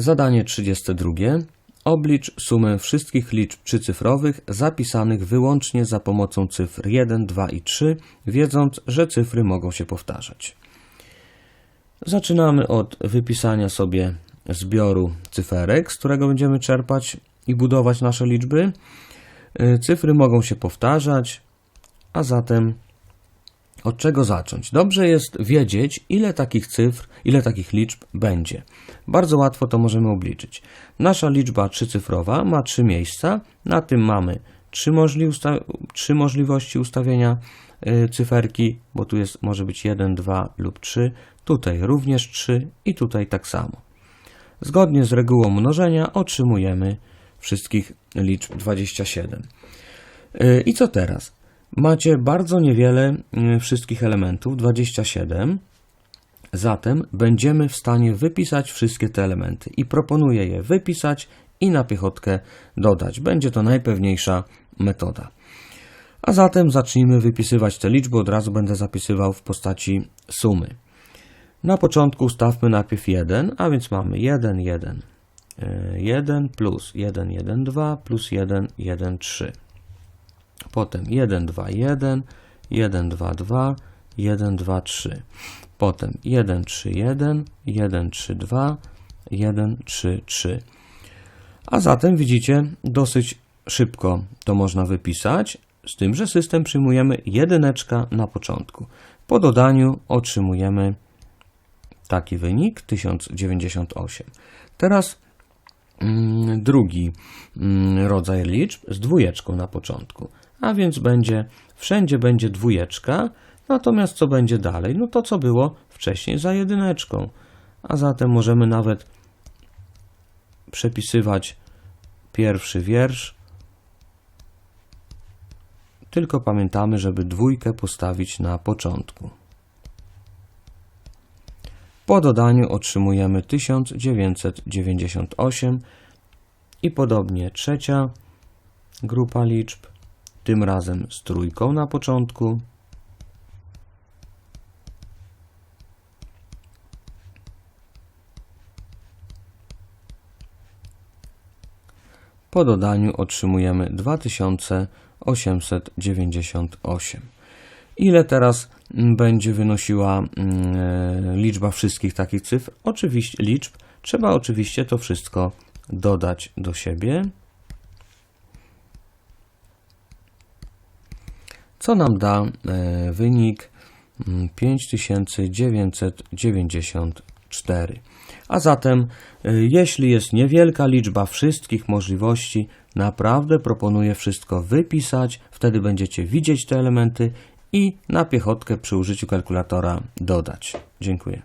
Zadanie 32. Oblicz sumę wszystkich liczb trzycyfrowych zapisanych wyłącznie za pomocą cyfr 1, 2 i 3, wiedząc, że cyfry mogą się powtarzać. Zaczynamy od wypisania sobie zbioru cyferek, z którego będziemy czerpać i budować nasze liczby. Y, Cyfry mogą się powtarzać, a zatem od czego zacząć? Dobrze jest wiedzieć, ile takich cyfr, ile takich liczb będzie. Bardzo łatwo to możemy obliczyć. Nasza liczba trzycyfrowa ma trzy miejsca. Na tym mamy trzy, możli usta- trzy możliwości ustawienia y, cyferki, bo tu jest, może być 1, 2 lub 3. Tutaj również 3 i tutaj tak samo. Zgodnie z regułą mnożenia otrzymujemy wszystkich liczb 27. Y, I co teraz? Macie bardzo niewiele y, wszystkich elementów, 27. Zatem będziemy w stanie wypisać wszystkie te elementy i proponuję je wypisać i na piechotkę dodać. Będzie to najpewniejsza metoda. A zatem zacznijmy wypisywać te liczby. Od razu będę zapisywał w postaci sumy. Na początku ustawmy najpierw 1, a więc mamy 1, 1, 1 plus 1, 1, 2 plus 1, 1, 3. Potem 1, 2, 1, 1, 2, 2, 1, 2, 3. Potem 1, 3, 1, 1, 3, 2, 1, 3, 3. A zatem widzicie, dosyć szybko to można wypisać, z tym, że system przyjmujemy jedyneczka na początku. Po dodaniu otrzymujemy taki wynik 1098. Teraz mm, drugi mm, rodzaj liczb z dwójeczką na początku. A więc będzie, wszędzie będzie dwójeczka, natomiast co będzie dalej? No to co było wcześniej za jedyneczką. A zatem możemy nawet przepisywać pierwszy wiersz. Tylko pamiętamy, żeby dwójkę postawić na początku. Po dodaniu otrzymujemy 1998 i podobnie trzecia grupa liczb, tym razem z trójką na początku. Po dodaniu otrzymujemy 2898. Ile teraz będzie wynosiła mm, e, liczba wszystkich takich cyfr? Oczywiście liczb. Trzeba oczywiście to wszystko dodać do siebie. Co nam da e, wynik mm, 5994. A zatem, e, jeśli jest niewielka liczba wszystkich możliwości, naprawdę proponuję wszystko wypisać, wtedy będziecie widzieć te elementy i na piechotkę przy użyciu kalkulatora dodać. Dziękuję.